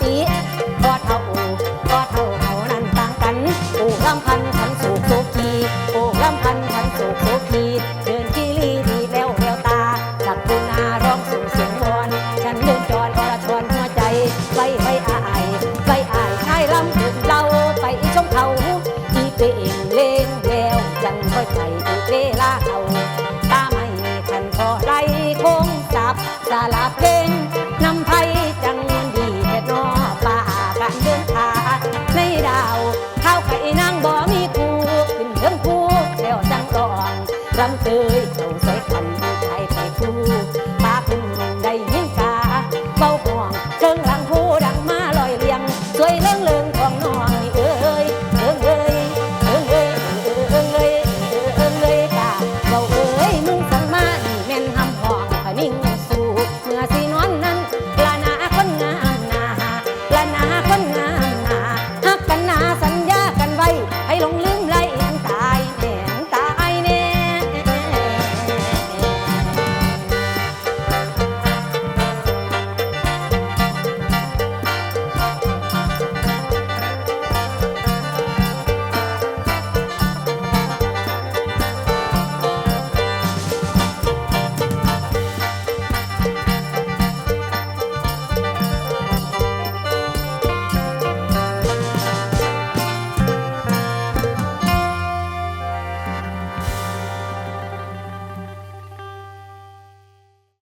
ปีพอเท่าพอเท่าเขานั้นต่างกันอ้ลำพันขันสูกโซกีอ้ลำพันขันสูกโซกีเดินกีรีดีแล้วแววตาจากกุณาร้องสู่เสียงวอนฉันเดินจรอรชรหัวใจไว้ไว้อายไว้อายชายลำถึงเราไปชมเขาอีเปเองเลงแล้วจังค่อยไป องเตยเจ้าใส่ขันไทยไปคู่ปาขึ้นได้ยินกาเบา